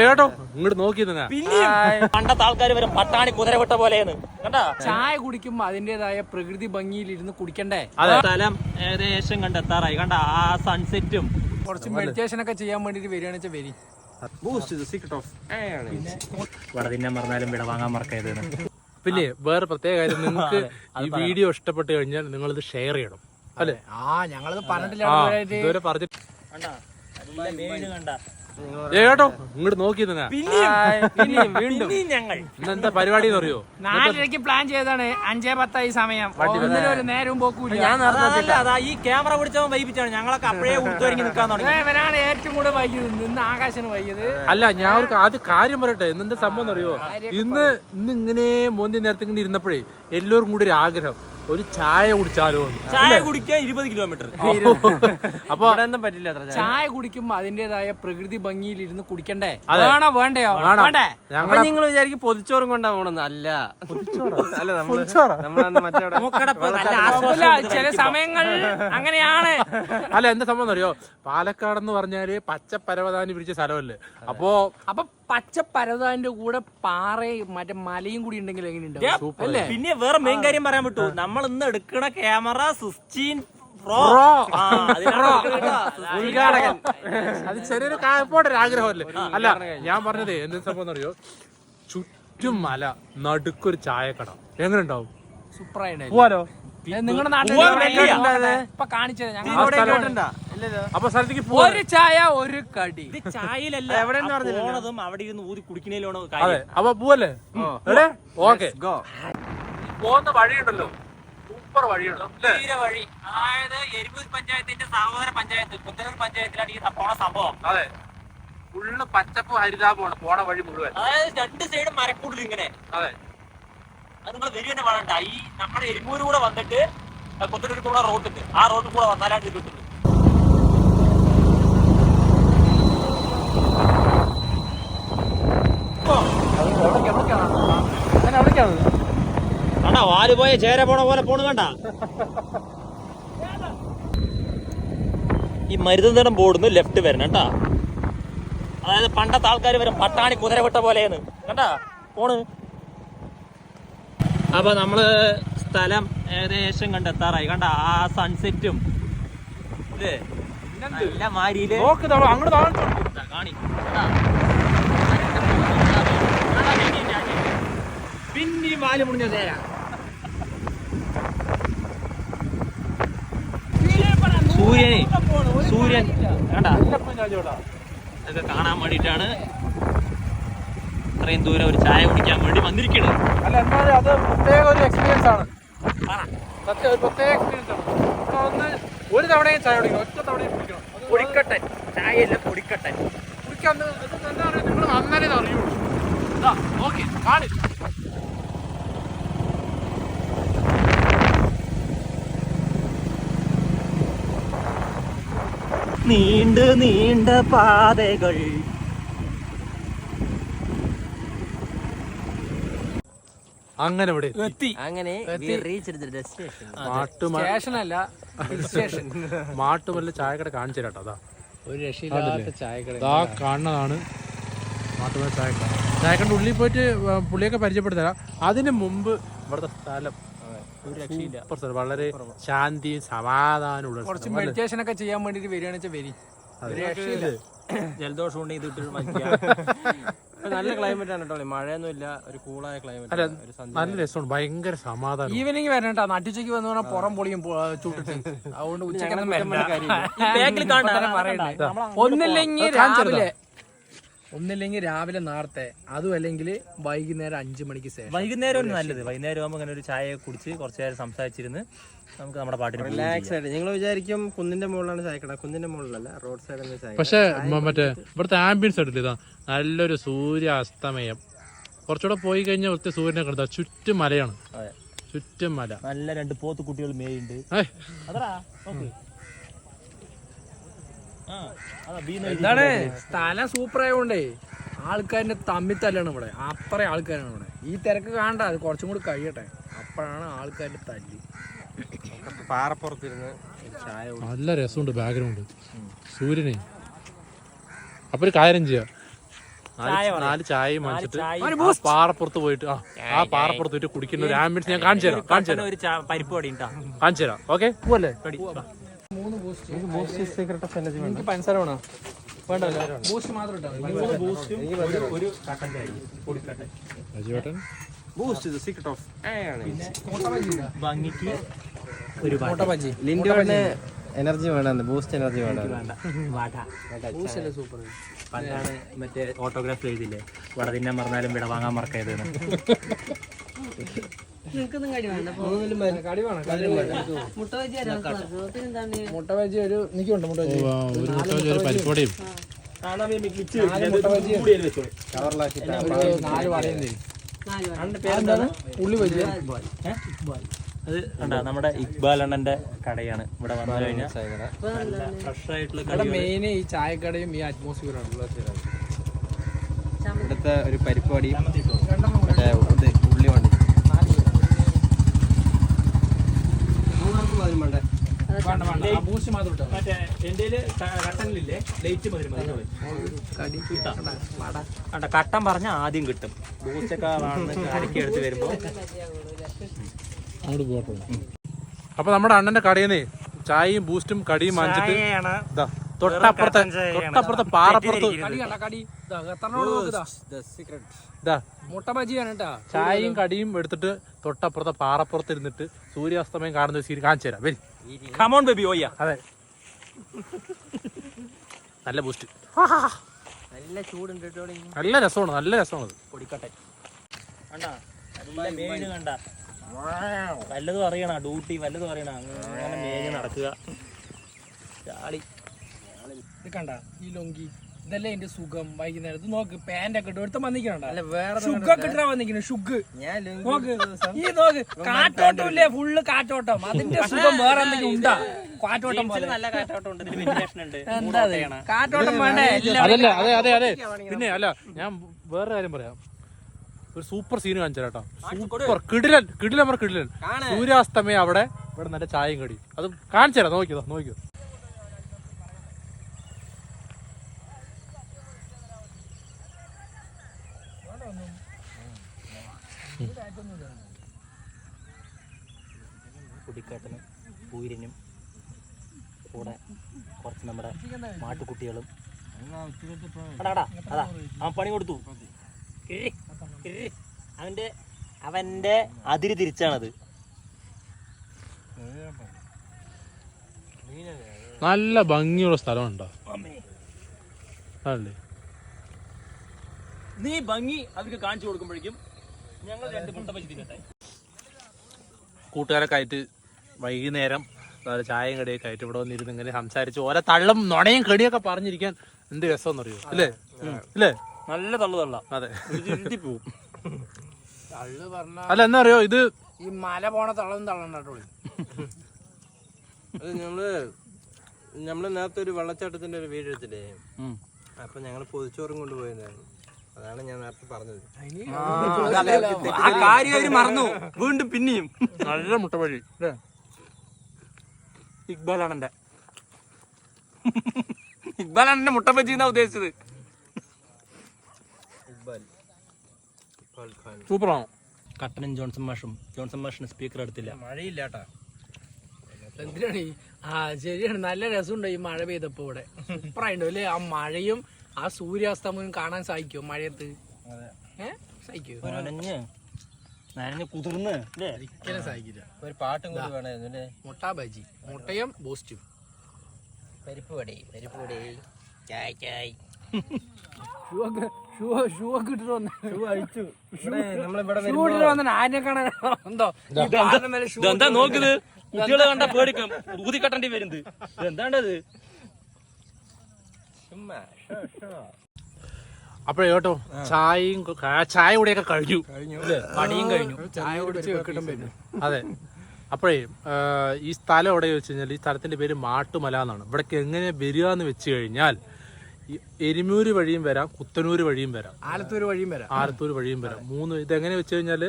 ഏട്ടോ ഇങ്ങോട്ട് നോക്കി പണ്ടത്തെ ആൾക്കാർ വരും പട്ടാണി കുതിര വിട്ട പോലെയാണ്. കണ്ടാ? ചായ കുടിക്കുമ്പോ അതിന്റേതായ പ്രകൃതി ഭംഗിയിൽ ഇരുന്ന് കുടിക്കണ്ടേ സ്ഥലം ഏകദേശം കണ്ടെത്താറായി. കണ്ട ആ സൺസെറ്റും കുറച്ച് മെഡിറ്റേഷൻ ഒക്കെ ചെയ്യാൻ വേണ്ടിട്ട് വരികയാണെന്ന് വെച്ചാൽ വരി. മറന്നാലും ഇവിടെ വാങ്ങാൻ മറക്കരുത് പിന്നെ വേറെ പ്രത്യേക കാര്യം നിങ്ങൾക്ക് ഈ വീഡിയോ ഇഷ്ടപ്പെട്ട് കഴിഞ്ഞാൽ നിങ്ങൾ ഇത് ഷെയർ ചെയ്യണം. അല്ലേ? ആ ഞങ്ങളത് പറഞ്ഞിട്ടില്ല പറഞ്ഞിട്ട് കണ്ടാ. ഏട്ടോ ഇങ്ങോട്ട് നോക്കി ഞങ്ങൾ. ഇന്നെന്താ പരിപാടി എന്ന് അറിയോ? നാലരക്ക് പ്ലാൻ ചെയ്താണ് അഞ്ചേ പത്തായി സമയം. ഒരു നേരവും പോക്കൂല അതല്ല, അതാ ഈ ക്യാമറ പിടിച്ചവൻ വൈപ്പിച്ചാണ് ഞങ്ങളൊക്കെ അപ്പോഴേ ഉടുത്തൊരുങ്ങി നിൽക്കാൻ തുടങ്ങി. ഇവനാണ് ഏറ്റവും കൂടുതൽ വൈകിയത്. നിന്ന് ആകാശന് വൈകിയത്. അല്ല ഞാൻ അവർക്ക് ആദ്യം കാര്യം പറയട്ടെ. ഇന്നെന്താ സംഭവം അറിയോ? ഇന്ന് ഇന്ന് ഇങ്ങനെ മോന്തി നേരത്തെ ഇങ്ങനെ ഇരുന്നപ്പോഴേ എല്ലാവർക്കും കൂടി ഒരു ആഗ്രഹം. ഒരു ചായ കുടിച്ചാലോ? ചായ കുടിക്കാൻ ഇരുപത് കിലോമീറ്റർ. അപ്പൊ പറ്റില്ല ചായ. കുടിക്കുമ്പോ അതിന്റേതായ പ്രകൃതി ഭംഗിയിൽ ഇരുന്ന് കുടിക്കണ്ടേ? അതാണോ വേണോ വേണ്ടയോ വേണ്ടേ? ഞങ്ങളെ നിങ്ങൾ വിചാരിക്കും പൊതിച്ചോറും കൊണ്ടാ പോണെന്ന് അല്ല. ചില സമയങ്ങൾ അങ്ങനെയാണ്. അല്ല എന്താ സംഭവം അറിയോ പാലക്കാട് എന്ന് പറഞ്ഞാൽ പച്ച പരവതാനി പിടിച്ച സ്ഥലമല്ലേ? അപ്പോ അപ്പൊ പച്ച പരതാന്റെ കൂടെ പാറയും മറ്റേ മലയും കൂടി ഉണ്ടെങ്കിൽ എങ്ങനെയുണ്ടാവും പിന്നെ വേറെ മെയിൻ കാര്യം പറയാൻ പറ്റൂ. നമ്മൾ ഇന്ന് എടുക്കണ ക്യാമറ സിക്സ്റ്റീൻ Pro. ഉദ്ഘാടകൻ. അത് ചെറിയൊരു കായപ്പോടെ ഒരു ആഗ്രഹമല്ലേ? അല്ല ഞാൻ പറഞ്ഞത് എന്ത് സംഭവം അറിയോ ചുറ്റും മല നടുക്കൊരു ചായക്കട. എങ്ങനെ ഉണ്ടാവും സൂപ്പറായിട്ട് പോവാലോ നിങ്ങളുടെ നാട്ടിൽ കാണിച്ചത് ഞങ്ങൾ അപ്പൊ സ്ഥലത്തേക്ക് ഒരു ചായ ഒരു കടി. ഇത് ചായയിലല്ല എവിടെ. പോണതും അവിടെ ഇരുന്ന് ഊതി കുടിക്കണേലാണ് അതെ അപ്പൊ പോവല്ലേ? എവിടെ? ഓക്കെ. ഗോ പോകുന്ന വഴിയുണ്ടല്ലോ. സൂപ്പർ വഴിയുണ്ടോ തീരെ വഴി. അതായത് എരിപൂർ പഞ്ചായത്തിന്റെ സഹോദര പഞ്ചായത്ത് പുത്തനൂർ പഞ്ചായത്തിലാണ് ഈ പോണ സംഭവം. അതെ. ഫുള്ള് പച്ചപ്പ് ഹരിതാപമാണ് പോണ വഴി മുഴുവൻ. അതായത് രണ്ട് സൈഡും മരക്കൂടിൽ ഇങ്ങനെ. അതെ. അത് നിങ്ങൾ വരി തന്നെ വളണ്ട ഈ നമ്മുടെ എരിമൂര് കൂടെ വന്നിട്ട് പുത്തനൂർ കൂടെ റോഡുണ്ട് ആ റോഡിൽ കൂടെ വന്നാലാണ് ഇത് കിട്ടുന്നത്. കണ്ടാ വാൽ പോയ ചേര പോണ പോലെ പോണു കണ്ട. ഈ മരുതന്തടം ബോർഡിന്ന് ലെഫ്റ്റ് വരണം കേട്ടാ. അതായത് പണ്ടത്തെ ആൾക്കാർ വരും പട്ടാണി കുതിര വിട്ട പോലെയാണ്. കണ്ടാ? പോണ്. അപ്പൊ നമ്മൾ സ്ഥലം ഏകദേശം കണ്ടെത്താറായി. കണ്ട? ആ സൺസെറ്റും ഇല്ലേ? നല്ല മാരിയിൽ. നോക്ക് അങ്ങോട്ട് കാണിക്കാ കാണി. വാൽ മുടിഞ്ഞ ചേര സൂര്യനെ സൂര്യൻ. കണ്ട? ഇതൊക്കെ കാണാൻ വേണ്ടിയിട്ടാണ്. അത്രയും ദൂരം ഒരു ചായ കുടിക്കാൻ വേണ്ടി വന്നിരിക്കുന്നത് അല്ല എന്നാലും അത് പ്രത്യേക ഒരു എക്സ്പീരിയൻസ് ആണ്. സത്യം ഒരു പ്രത്യേക എക്സ്പീരിയൻസ് ആണ്. ഇവിടെ ഒരു തവണയും ചായ കുടിക്കണം ഒറ്റ തവണയും കുടിക്കണം. കുടിക്കട്ടെ. പൊടിക്കട്ടെ ചായയല്ല പൊടിക്കട്ടെ കുടിക്കാൻ എന്താ പറയുക? നിങ്ങൾ അന്നേരം അറിയുള്ളൂ. ഓക്കെ കാണി നീണ്ട് നീണ്ട പാതകൾ. അങ്ങനെ ഇവിടെ എത്തി. അങ്ങനെ സ്റ്റേഷൻ മാട്ടുമല്ല ചായക്കട കാണിച്ചു കേട്ടോ അതാ ഒരു രക്ഷയില്ലാത്ത ചായക്കട ഇതാ. കാണുന്നതാണ് മാട്ടുമല്ല ചായക്കട. ചായക്കട ഉള്ളിൽ പോയിട്ട് പുള്ളിയൊക്കെ പരിചയപ്പെടുത്തരാം. അതിന് മുമ്പ് ഇവിടുത്തെ സ്ഥലം സൂപ്പർ സ്ഥലം വളരെ ശാന്തിയും സമാധാനമുള്ള കുറച്ച് മെഡിറ്റേഷൻ ഒക്കെ ചെയ്യാൻ വേണ്ടിട്ട് വരികയാണെന്ന് വെച്ചാൽ വരി. ജലദോഷം ഉണ്ടെങ്കിൽ നല്ല ക്ലൈമറ്റ് ആണ് കേട്ടോ. മഴയൊന്നും ഇല്ല ഒരു കൂളായ ക്ലൈമറ്റ് അല്ല ഒരു നല്ല രസമാണ്. ഭയങ്കര സമാധാനം. ഈവനിങ് വരണം കേട്ടോ. നട്ടുച്ചയ്ക്ക് വന്ന് പറഞ്ഞാൽ പുറം പൊളിയും ചൂട്ടിട്ട് അതുകൊണ്ട് വരണ്ട. പറയണ്ടേ. ഒന്നില്ലെങ്കിൽ രാവിലെ ഒന്നില്ലെങ്കിൽ രാവിലെ നേരത്തെ അതും അല്ലെങ്കിൽ വൈകുന്നേരം അഞ്ചു മണിക്ക് ശേഷം. വൈകുന്നേരം നല്ലത്. വൈകുന്നേരം ആകുമ്പോൾ അങ്ങനെ ഒരു ചായ കുടിച്ച് കുറച്ച് നേരം സംസാരിച്ചിരുന്ന് നമുക്ക് നമ്മുടെ പാട്ടിന് റിലാക്സ് ആയിട്ട് നിങ്ങൾ വിചാരിക്കും കുന്നിന്റെ മുകളിലാണ് ചായക്കട കുന്നിന്റെ മുകളിലല്ല റോഡ് സൈഡിൽ ചായ പക്ഷെ മറ്റേ ഇവിടുത്തെ ആംബിയൻസ് എടുത്തില്ല ഇതാ? നല്ലൊരു സൂര്യ അസ്തമയം കുറച്ചുകൂടെ പോയി കഴിഞ്ഞാൽ ഒത്തിരി സൂര്യനെ കണ്ടാ ചുറ്റും മലയാണ്. അതെ. ചുറ്റും മല. നല്ല രണ്ട് പോത്ത് കുട്ടികൾ മേയുണ്ട്. അതാ എന്താണ്. സ്ഥലം സൂപ്പർ ആയതുകൊണ്ടേ ആൾക്കാരിന്റെ തമ്മി തല്ലാണ് ഇവിടെ. അത്ര ആൾക്കാരാണ് ഇവിടെ. ഈ തിരക്ക് കാണണ്ട അത് കുറച്ചും കൂടി കഴിയട്ടെ. അപ്പോഴാണ് ആൾക്കാരുടെ തല്ല്. പാറപ്പുറത്തിരുന്ന് ചായ നല്ല രസമുണ്ട് ബാക്ക്ഗ്രൗണ്ട് സൂര്യനെ. അപ്പൊ ഒരു കാര്യം ചെയ്യാം. നാല് നാല് ചായയും വാങ്ങിച്ചിട്ട് പാറപ്പുറത്ത് പോയിട്ട് ആ ആ പാറപ്പുറത്ത് പോയിട്ട് കുടിക്കുന്ന ഒരു ആംബിയൻസ് ഞാൻ കാണിച്ചു തരാം കാണിച്ചു തരാം. ഒരു പരിപ്പ് വടി ഉണ്ടാ? കാണിച്ചു തരാം ഓക്കെ പോവല്ലേ? മൂന്ന് boost boost secret of energy വേണം. പഞ്ചസാര വേണോ. വേണ്ടല്ലോ? ബൂസ്റ്റ് മാത്രം ഇട്ടാ. മതി. ഒരു കട്ടൻ ചായ അജുവേട്ടൻ ബൂസ്റ്റ് ഇത് സീക്രട്ട് ഓഫ്. ഭംഗിക്ക് ഒരു ലിൻഡോന് എനർജി വേണം ബൂസ്റ്റ് എനർജി വേണം ബൂസ്റ്റ് സൂപ്പർ പണ്ടാണ് മറ്റേ ഓട്ടോഗ്രാഫ് എഴുതില്ലേ? വടതിന്നെ തിന്നാൻ മറന്നാലും വിട വാങ്ങാൻ മറക്കരുത് കടി വേണം കടി വേണം. മുട്ട ബജി ഒരു എനിക്കുണ്ട് മുട്ട ബജി ഒരു മുട്ട ഒരു പരിപ്പോടിയും നാല് വടയും തരും ഉള്ളി ബജി അത് കണ്ടാ നമ്മുടെ ഇക്ബാൽ അണ്ണന്റെ കടയാണ് ഇവിടെ വന്നു കഴിഞ്ഞാൽ. ഫ്രഷ് ആയിട്ടുള്ള മെയിൻ ഈ ചായക്കടയും ഈ അറ്റ്മോസ്ഫിയർ ആണ് ഇവിടുത്തെ ഒരു പരിപ്പാടിയും മറ്റേ ഇത്. ഉള്ളി വണ്ടി? വേണ്ട വേണ്ട. ബൂസ്റ്റ് മാത്രം ഇട്ടാ. മറ്റേ കട്ടനിലില്ലേ? ലൈറ്റ് കണ്ട കട്ടൻ പറഞ്ഞ ആദ്യം കിട്ടും. ബൂസ്റ്റൊക്കെ അരക്കി എടുത്ത് വരുമ്പോ. അങ്ങോട്ട് പോകട്ടോ അപ്പൊ നമ്മുടെ അണ്ണന്റെ കടയിൽ നിന്ന് ചായയും ബൂസ്റ്റും കടിയും മാഞ്ചിട്ട് തൊട്ടപ്പുറത്തെ. തൊട്ടപ്പുറത്തെ പാറപ്പുറത്ത് ചായയും കടിയും എടുത്തിട്ട് തൊട്ടപ്പുറത്തെ പാറപ്പുറത്ത് ഇരുന്നിട്ട് സൂര്യാസ്തമയം കാണുന്ന സീൻ കാണിച്ചു തരാം. വരി. കമോൺ ബേബി ഓയ്യ അതെ. നല്ല ബൂസ്റ്റ് നല്ല ചൂടുണ്ട് നല്ല രസമാണ് നല്ല രസമാണ് പൊടിക്കട്ടെ. കണ്ട? വല്ലതും അറിയണ ഡ്യൂട്ടി വല്ലതും അറിയണ. അങ്ങനെ മേഞ്ഞ് നടക്കുക. ചാളി ഇത് കണ്ട ഈ ലൊങ്കി. ഇതല്ലേ എന്റെ സുഖം? വൈകുന്നേരം. ഇത് നോക്ക് പാന്റ് ഒക്കെ ഇട്ട് ഒരുത്ത ഇട്ടാ വന്നിക്കണ ഷുഗ് ഞാൻ നോക്ക് ഈ നോക്ക് കാറ്റോട്ടം ഇല്ലേ? ഫുള്ള് കാറ്റോട്ടം. അതിന്റെ സുഖം വേറെ എന്തെങ്കിലും ഉണ്ടാ? കാറ്റോട്ടം പോലെ. നല്ല കാറ്റോട്ടം ഉണ്ട്. എന്താ? കാറ്റോട്ടം വേണ്ടേ? എല്ലാം അതല്ല അതെ അതെ അതെ. പിന്നെ അല്ല ഞാൻ വേറെ കാര്യം പറയാം. ഒരു സൂപ്പർ സീൻ കാണിച്ചു കേട്ടോ. സൂപ്പർ കിടിലൻ കിടിലൻ പറ കിടിലൻ. സൂര്യാസ്തമയം അവിടെ ഇവിടെ നല്ല ചായയും കടി അത് കാണിച്ചു തരാം നോക്കിയോ നോക്കിയോ കുടിക്കാട്ടിനും പൂരിനും കൂടെ കുറച്ച് നമ്മുടെ മാട്ടുകുട്ടികളും. അതാ. അവൻ പണി കൊടുത്തു. അവന്റെ അവന്റെ അതിര് തിരിച്ചാണത്. നല്ല ഭംഗിയുള്ള സ്ഥലമുണ്ടോ? അല്ലേ? നീ ഭംഗി അവർക്ക് കാണിച്ചു കൊടുക്കുമ്പോഴേക്കും കൂട്ടുകാരൊക്കെ ആയിട്ട് വൈകുന്നേരം അതുപോലെ ചായയും കടിയൊക്കെ ആയിട്ട് ഇവിടെ വന്നിരുന്ന് ഇങ്ങനെ സംസാരിച്ച് ഓരോ തള്ളും നുണയും കടിയൊക്കെ പറഞ്ഞിരിക്കാൻ എന്ത് രസം അറിയോ അല്ലേ? അല്ലേ? നല്ല തള്ളു തള്ള. അതെ. പോകും തള്ളു പറഞ്ഞ അല്ല എന്നാ അറിയോ ഇത്? ഈ മല പോണ തള്ളും തള്ളണ്ടോ അത് ഞങ്ങൾ നമ്മൾ നേരത്തെ ഒരു വെള്ളച്ചാട്ടത്തിന്റെ ഒരു വീട് എടുത്തില്ലേ. അപ്പൊ ഞങ്ങൾ പൊതിച്ചോറും കൊണ്ടുപോയതായിരുന്നു അതാണ് ഞാൻ നേരത്തെ പറഞ്ഞത്. ആ കാര്യം അവർ മറന്നു. വീണ്ടും പിന്നെയും. നല്ല മുട്ട വഴി. ഇക്ബാലാണ് എന്റെ ഇക്ബാലാണ് എന്റെ മുട്ട ബജി എന്നാ ഉദ്ദേശിച്ചത്? സൂപ്പറാണോ? കട്ടനും ജോൺസൺ മാഷും. ജോൺസൺ മാഷിന് സ്പീക്കർ എടുത്തില്ല. മഴയില്ലാട്ടാ. എന്തിനാണ് ആ ശരിയാണ്. നല്ല രസമുണ്ട് ഈ മഴ പെയ്തപ്പോ ഇവിടെ. സൂപ്പറായിട്ടുണ്ടോ അല്ലേ? ആ മഴയും ആ സൂര്യാസ്തമയം കാണാൻ സാധിക്കുമോ മഴയത്ത്? ഏ? സഹിക്കോ നനഞ്ഞ് നനഞ്ഞ് കുതിർന്ന് അല്ലേ? ഒരിക്കലും സാധിക്കില്ല. ഒരു പാട്ടും കൂടി വേണമായിരുന്നു അല്ലേ? മുട്ട ബജി. മുട്ടയും ബൂസ്റ്റും. പരിപ്പ് വടി പരിപ്പ് വടി. ചായ് ചായ്. എന്തോ? കുട്ടികളെ കണ്ട പേടിക്കും. ഊതി കട്ടേണ്ടി വരുന്നത് എന്താണ്ടത് ചുമ്മാ. അപ്പോഴേ കേട്ടോ ചായയും ചായ കൂടെയൊക്കെ കഴിഞ്ഞു. പണിയും കഴിഞ്ഞു. ചായ കുടിച്ച് വെക്കിട്ടും അതെ. അപ്പോഴേ ഈ സ്ഥലം എവിടെ വെച്ച് കഴിഞ്ഞാൽ ഈ സ്ഥലത്തിന്റെ പേര് മാട്ടുമല എന്നാണ്. ഇവിടെ എങ്ങനെ വരിക എന്ന് വെച്ച് കഴിഞ്ഞാൽ എരുമൂര് വഴിയും വരാം കുത്തനൂര് വഴിയും വരാം. ആലത്തൂര് വഴിയും വരാം. ആലത്തൂർ വഴിയും വരാം. മൂന്ന് ഇതെങ്ങനെ വെച്ച് കഴിഞ്ഞാൽ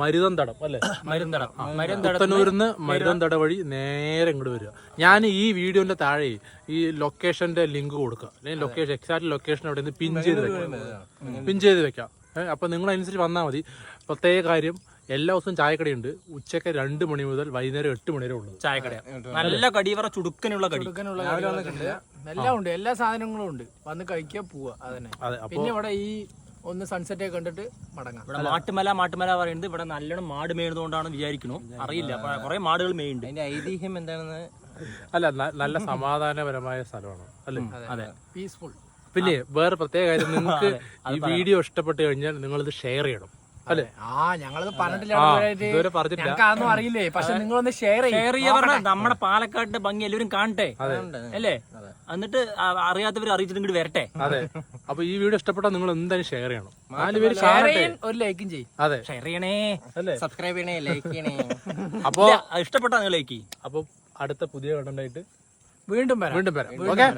മരുതന്തടം അല്ലേ? മരുന്തടം. മരുന്തടം മരുതന്തട വഴി നേരെ ഇങ്ങോട്ട് വരിക. ഞാൻ ഈ വീഡിയോന്റെ താഴെ ഈ ലൊക്കേഷന്റെ ലിങ്ക് കൊടുക്കുക അല്ലെങ്കിൽ ലൊക്കേഷൻ എക്സാക്ട് ലൊക്കേഷൻ അവിടെ നിന്ന് പിൻ ചെയ്ത് വെക്കാം. പിൻ ചെയ്ത് വെക്കാം. അപ്പൊ നിങ്ങൾ അനുസരിച്ച് വന്നാൽ മതി. പ്രത്യേക കാര്യം എല്ലാ ദിവസവും ചായക്കടയുണ്ട്. ഉച്ചയ്ക്ക് രണ്ട് മണി മുതൽ വൈകുന്നേരം എട്ട് മണി വരെ ഉള്ളത് ചായക്കട. നല്ല കടിവറ ചുടുക്കനുള്ള കടി. എല്ലാം ഉണ്ട്. എല്ലാ സാധനങ്ങളും ഉണ്ട്. വന്ന് കഴിക്കുക പോവുക അതന്നെ. അതെ അപ്പൊ പിന്നെ ഇവിടെ ഈ ഒന്ന് സൺസെറ്റ് ഒക്കെ കണ്ടിട്ട് മടങ്ങാം. ഇവിടെ മാട്ടുമല മാട്ടുമല പറയുന്നത് ഇവിടെ നല്ലോണം മാട് മേയുന്നതുകൊണ്ടാണ് വിചാരിക്കുന്നു. അറിയില്ല കുറെ മാടുകൾ മേയുണ്ട് അതിന്റെ ഐതിഹ്യം എന്താണെന്ന് അല്ല നല്ല സമാധാനപരമായ സ്ഥലമാണ് അല്ലേ? അതെ. പീസ്ഫുൾ പിന്നെ വേറെ പ്രത്യേക കാര്യം നിങ്ങൾക്ക് ഈ വീഡിയോ ഇഷ്ടപ്പെട്ടു കഴിഞ്ഞാൽ നിങ്ങളിത് ഇത് ഷെയർ ചെയ്യണം. അല്ലേ? ആ ഞങ്ങളത് പറഞ്ഞിട്ടില്ല ഞങ്ങൾക്ക് അതൊന്നും അറിയില്ലേ. പക്ഷെ നിങ്ങളൊന്ന് ഷെയർ ഷെയർ ചെയ്യാ നമ്മുടെ പാലക്കാടിന്റെ ഭംഗി എല്ലാവരും കാണട്ടെ. അല്ലേ? എന്നിട്ട് അറിയാത്തവർ അറിയിച്ചിട്ട് ഇങ്ങോട്ട് വരട്ടെ. അതെ. അപ്പൊ ഈ വീഡിയോ ഇഷ്ടപ്പെട്ടാൽ നിങ്ങൾ എന്തായാലും ഷെയർ ചെയ്യണം. നാല് പേര് ഒരു ലൈക്കും ചെയ്യും. അതെ. ഷെയർ ചെയ്യണേ. അല്ലേ? സബ്സ്ക്രൈബ് ചെയ്യണേ ലൈക്ക് ചെയ്യണേ. അപ്പൊ ഇഷ്ടപ്പെട്ടാ നിങ്ങൾ ലൈക്ക് അപ്പൊ അടുത്ത പുതിയ കണ്ടന്റ് ആയിട്ട് വീണ്ടും വരാം. വീണ്ടും വരാം. ഓക്കെ.